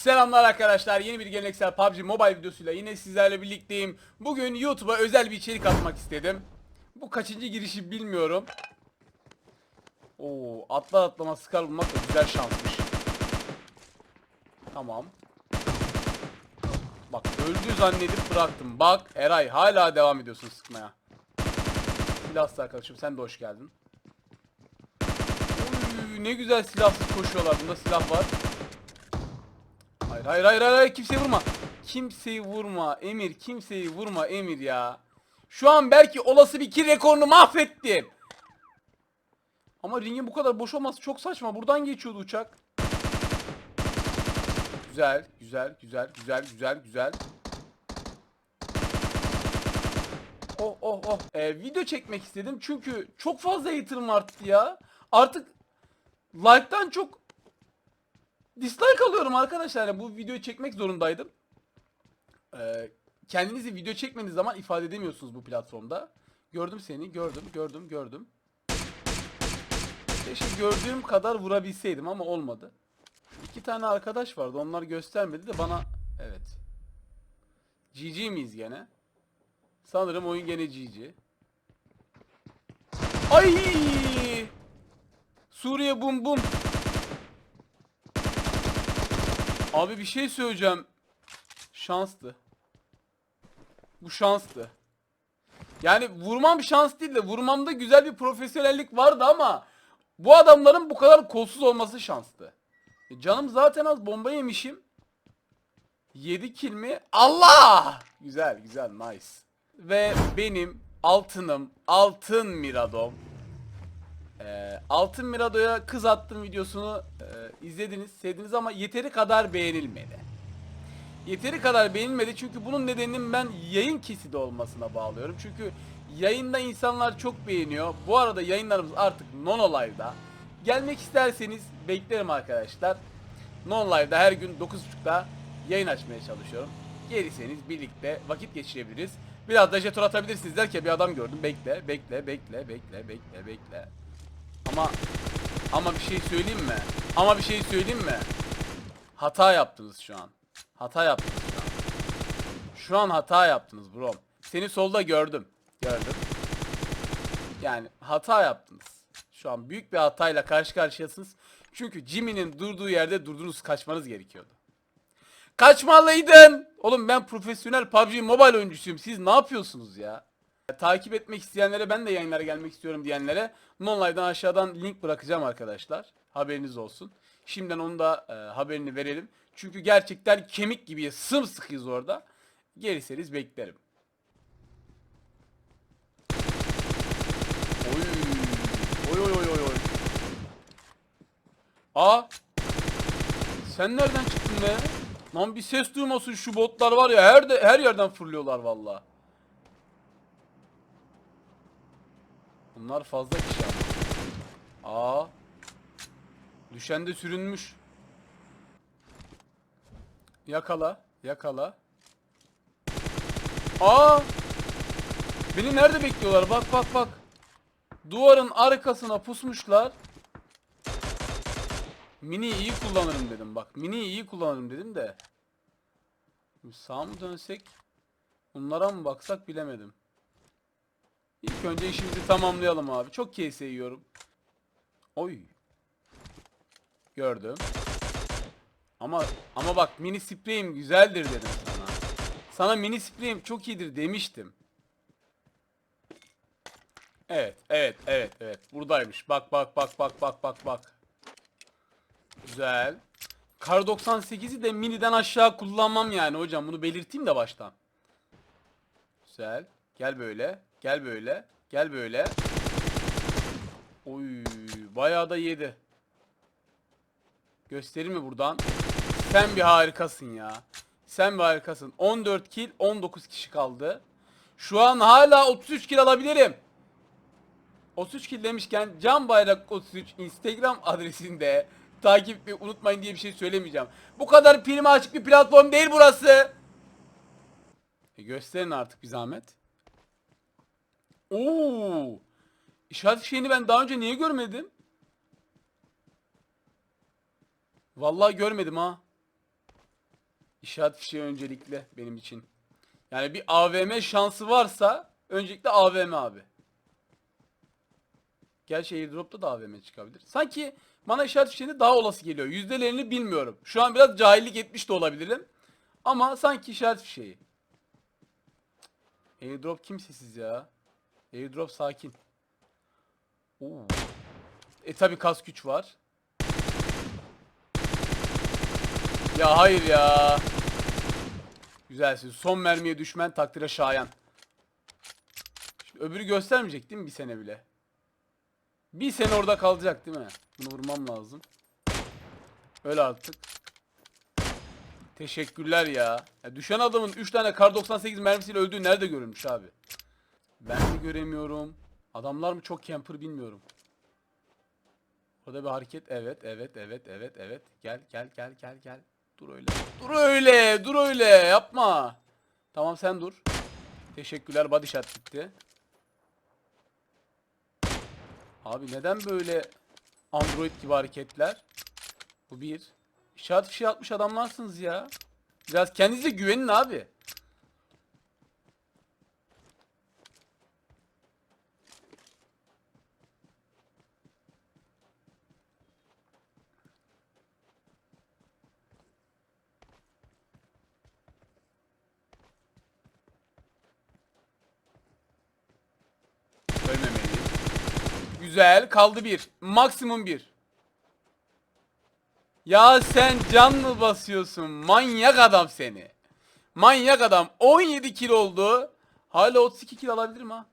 Selamlar arkadaşlar. Yeni bir geleneksel PUBG Mobile videosuyla yine sizlerle birlikteyim. Bugün YouTube'a özel bir içerik atmak istedim. Bu kaçıncı girişi bilmiyorum. Oo, atla atlama sıkar bulmak da güzel şansmış. Tamam. Bak öldü zannedip bıraktım. Bak Eray hala devam ediyorsun sıkmaya. Silahsız arkadaşım sen de hoş geldin. Oy, ne güzel silahsız koşuyorlar. Bunda silah var. Hayır hayır hayır hayır, hayır kimseyi vurma. Kimseyi vurma Emir kimseyi vurma Emir ya. Şu an belki olası bir kill rekorunu mahvettim. Ama ringin bu kadar boş olması çok saçma. Buradan geçiyordu uçak. Güzel, güzel, güzel, güzel, güzel, güzel. Oh oh oh. Ee, video çekmek istedim çünkü çok fazla hater'ım arttı ya. Artık like'tan çok dislike alıyorum arkadaşlar. Yani bu videoyu çekmek zorundaydım. Ee, kendinizi video çekmediğiniz zaman ifade edemiyorsunuz bu platformda. Gördüm seni, gördüm, gördüm, gördüm. Keşke gördüğüm kadar vurabilseydim ama olmadı. İki tane arkadaş vardı. Onlar göstermedi de bana... Evet. GG miyiz gene? Sanırım oyun gene GG. Ay! Suriye bum bum. Abi bir şey söyleyeceğim. Şanstı. Bu şanstı. Yani vurmam şans değil de vurmamda güzel bir profesyonellik vardı ama bu adamların bu kadar kolsuz olması şanstı. E canım zaten az bomba yemişim. 7 kill mi? Allah! Güzel güzel nice. Ve benim altınım altın miradom. Ee, altın miradoya kız attım videosunu e, izlediniz sevdiniz ama yeteri kadar beğenilmedi. Yeteri kadar beğenilmedi çünkü bunun nedeninin ben yayın kesidi olmasına bağlıyorum. Çünkü yayında insanlar çok beğeniyor. Bu arada yayınlarımız artık Nono Live'da. Gelmek isterseniz beklerim arkadaşlar. Nono Live'da her gün 9.30'da yayın açmaya çalışıyorum. Gelirseniz birlikte vakit geçirebiliriz. Biraz da jeton atabilirsiniz derken bir adam gördüm. Bekle, bekle, bekle, bekle, bekle, bekle. Ama ama bir şey söyleyeyim mi? Ama bir şey söyleyeyim mi? Hata yaptınız şu an. Hata yaptınız şu an. Şu an hata yaptınız bro. Seni solda gördüm. Gördüm. Yani hata yaptınız. Şu an büyük bir hatayla karşı karşıyasınız. Çünkü Jimmy'nin durduğu yerde durdunuz kaçmanız gerekiyordu. Kaçmalıydın. Oğlum ben profesyonel PUBG Mobile oyuncusuyum. Siz ne yapıyorsunuz ya? Takip etmek isteyenlere ben de yayınlara gelmek istiyorum diyenlere Nonlive'dan aşağıdan link bırakacağım arkadaşlar. Haberiniz olsun. Şimdiden onu da e, haberini verelim. Çünkü gerçekten kemik gibi sımsıkıyız orada. Gelirseniz beklerim. Oy. Oy oy oy oy oy. Aa. Sen nereden çıktın be? Lan bir ses duymasın şu botlar var ya her de her yerden fırlıyorlar valla. Bunlar fazla kişi ama. Aa. Düşen de sürünmüş. Yakala, yakala. Aa! Beni nerede bekliyorlar? Bak bak bak. Duvarın arkasına pusmuşlar. Mini iyi kullanırım dedim bak. Mini iyi kullanırım dedim de. Sağa mı dönsek? Bunlara mı baksak bilemedim. İlk önce işimizi tamamlayalım abi. Çok keyse yiyorum. Oy. Gördüm. Ama ama bak mini spreyim güzeldir dedim sana. Sana mini spreyim çok iyidir demiştim. Evet, evet, evet, evet. Buradaymış. Bak bak bak bak bak bak bak. Güzel. Kar 98'i de miniden aşağı kullanmam yani hocam. Bunu belirteyim de baştan. Güzel. Gel böyle. Gel böyle. Gel böyle. Oy, bayağı da yedi. Göstereyim mi buradan? Sen bir harikasın ya. Sen bir harikasın. 14 kill, 19 kişi kaldı. Şu an hala 33 kill alabilirim. 33 kill demişken Can Bayrak 33 Instagram adresinde takip etmeyi unutmayın diye bir şey söylemeyeceğim. Bu kadar prime açık bir platform değil burası. E gösterin artık bir zahmet. Oo! İşaret şeyini ben daha önce niye görmedim? Vallahi görmedim ha. İşaret fişeği öncelikli benim için. Yani bir AVM şansı varsa öncelikle AVM abi. Gerçi airdrop'ta da AVM çıkabilir. Sanki bana işaret fişeğinde daha olası geliyor. Yüzdelerini bilmiyorum. Şu an biraz cahillik etmiş de olabilirim. Ama sanki işaret fişeği. Airdrop kimsesiz ya. Airdrop sakin. Oo. E tabi kas güç var. Ya hayır ya. Güzelsin. Son mermiye düşmen takdire şayan. Şimdi öbürü göstermeyecek değil mi bir sene bile? Bir sene orada kalacak değil mi? Bunu vurmam lazım. Öyle artık. Teşekkürler ya. ya. Düşen adamın 3 tane kar 98 mermisiyle öldüğü nerede görülmüş abi? Ben mi göremiyorum? Adamlar mı çok camper bilmiyorum. Orada bir hareket. Evet, evet, evet, evet, evet. Gel, gel, gel, gel, gel. Dur öyle. Dur öyle, dur öyle. Yapma. Tamam sen dur. Teşekkürler. Body shot gitti. Abi neden böyle Android gibi hareketler? Bu bir. İşaret fişeği atmış adamlarsınız ya. Biraz kendinize güvenin abi. Ölmemeliyim. Güzel. Kaldı bir. Maksimum bir. Ya sen can mı basıyorsun? Manyak adam seni. Manyak adam. 17 kill oldu. Hala 32 kill alabilirim ha.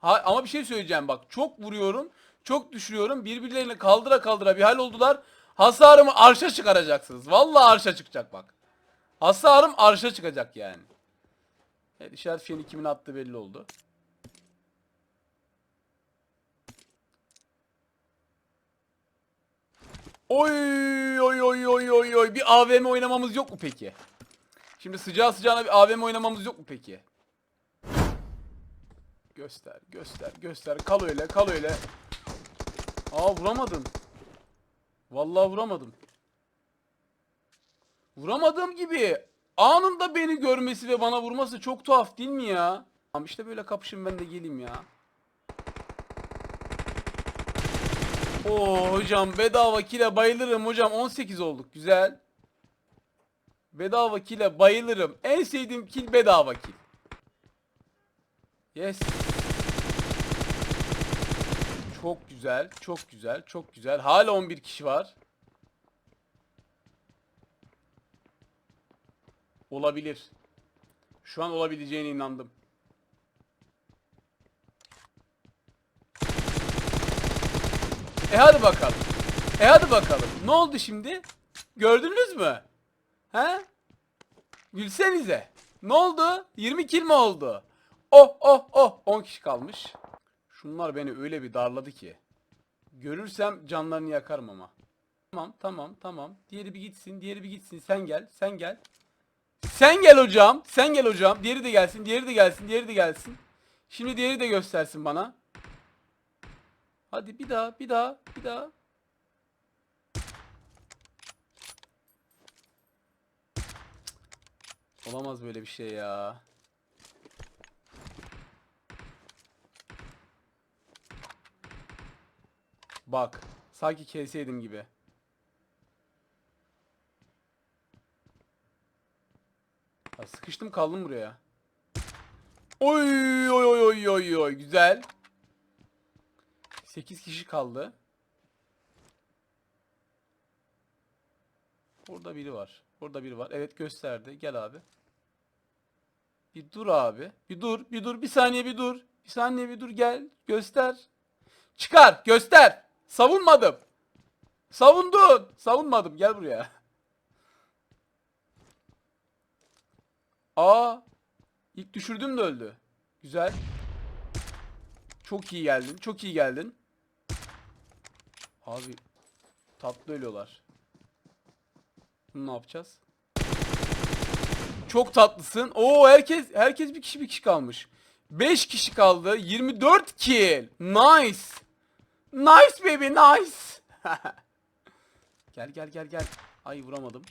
ha. Ama bir şey söyleyeceğim bak. Çok vuruyorum. Çok düşürüyorum. Birbirlerini kaldıra kaldıra bir hal oldular. Hasarımı arşa çıkaracaksınız. Vallahi arşa çıkacak bak. Hasarım arşa çıkacak yani. Evet işaret fişeğini kimin attığı belli oldu. Oy oy oy oy oy oy. Bir AVM oynamamız yok mu peki? Şimdi sıcağı sıcağına bir AVM oynamamız yok mu peki? Göster, göster, göster. Kal öyle, kal öyle. Aa vuramadım. Vallahi vuramadım. Vuramadığım gibi anında beni görmesi ve bana vurması çok tuhaf değil mi ya? Tamam işte böyle kapışın ben de geleyim ya. Oo hocam bedava kile bayılırım hocam 18 olduk güzel. Bedava kile bayılırım. En sevdiğim kill bedava kill. Yes. Çok güzel, çok güzel, çok güzel. Hala 11 kişi var. Olabilir. Şu an olabileceğine inandım. E hadi bakalım. E hadi bakalım. Ne oldu şimdi? Gördünüz mü? He? Gülsenize. Ne oldu? 20 kill mi oldu? Oh oh oh 10 kişi kalmış. Şunlar beni öyle bir darladı ki. Görürsem canlarını yakarım ama. Tamam tamam tamam. Diğeri bir gitsin diğeri bir gitsin. Sen gel sen gel. Sen gel hocam. Sen gel hocam. Diğeri de gelsin diğeri de gelsin diğeri de gelsin. Şimdi diğeri de göstersin bana. Hadi bir daha, bir daha, bir daha. Olamaz böyle bir şey ya. Bak, sanki keseydim gibi. Ya sıkıştım kaldım buraya. Oy oy oy oy oy oy güzel. 8 kişi kaldı. Burada biri var. Burada biri var. Evet gösterdi. Gel abi. Bir dur abi. Bir dur. Bir dur. Bir saniye bir dur. Bir saniye bir dur. Gel. Göster. Çıkar. Göster. Savunmadım. Savundun. Savunmadım. Gel buraya. Aa. İlk düşürdüm de öldü. Güzel. Çok iyi geldin. Çok iyi geldin. Abi tatlı ölüyorlar. Ne yapacağız? Çok tatlısın. Oo herkes herkes bir kişi bir kişi kalmış. 5 kişi kaldı. 24 kill. Nice. Nice baby nice. gel gel gel gel. Ay vuramadım.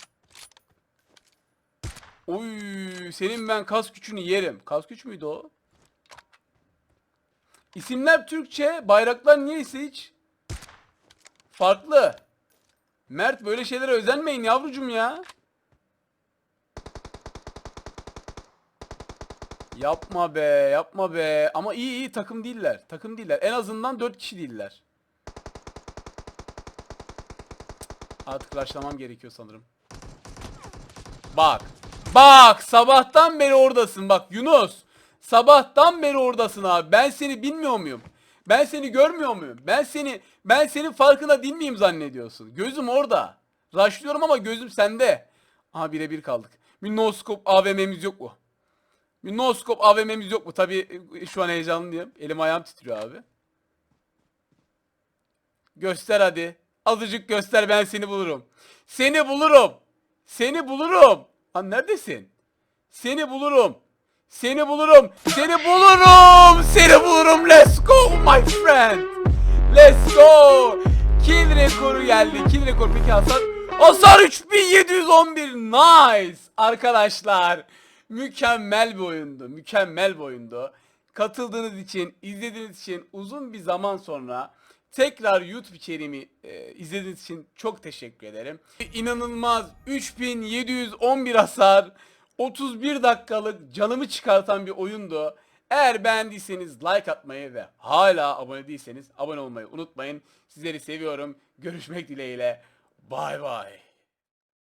Oy senin ben kas gücünü yerim. Kas güç müydü o? İsimler Türkçe, bayraklar niyeyse hiç farklı. Mert böyle şeylere özenmeyin yavrucum ya. Yapma be, yapma be. Ama iyi iyi takım değiller. Takım değiller. En azından 4 kişi değiller. Artık rushlamam gerekiyor sanırım. Bak. Bak sabahtan beri oradasın bak Yunus. Sabahtan beri oradasın abi. Ben seni bilmiyor muyum? Ben seni görmüyor muyum? Ben seni ben senin farkında değil miyim zannediyorsun? Gözüm orada. Rushlıyorum ama gözüm sende. Aha birebir kaldık. Bir no scope AVM'miz yok mu? Bir no scope AVM'miz yok mu? Tabii e, şu an heyecanlıyım. Elim ayağım titriyor abi. Göster hadi. Azıcık göster ben seni bulurum. Seni bulurum. Seni bulurum. Lan neredesin? Seni bulurum. Seni bulurum. Seni bulurum. Seni bulurum. Let's go my friend. Let's go. Kill rekoru geldi. Kill rekoru peki hasar. Hasar 3711. Nice. Arkadaşlar. Mükemmel bir oyundu. Mükemmel bir oyundu. Katıldığınız için, izlediğiniz için uzun bir zaman sonra tekrar YouTube içeriğimi e, izlediğiniz için çok teşekkür ederim. İnanılmaz 3711 hasar, 31 dakikalık canımı çıkartan bir oyundu. Eğer beğendiyseniz like atmayı ve hala abone değilseniz abone olmayı unutmayın. Sizleri seviyorum. Görüşmek dileğiyle. Bay bay.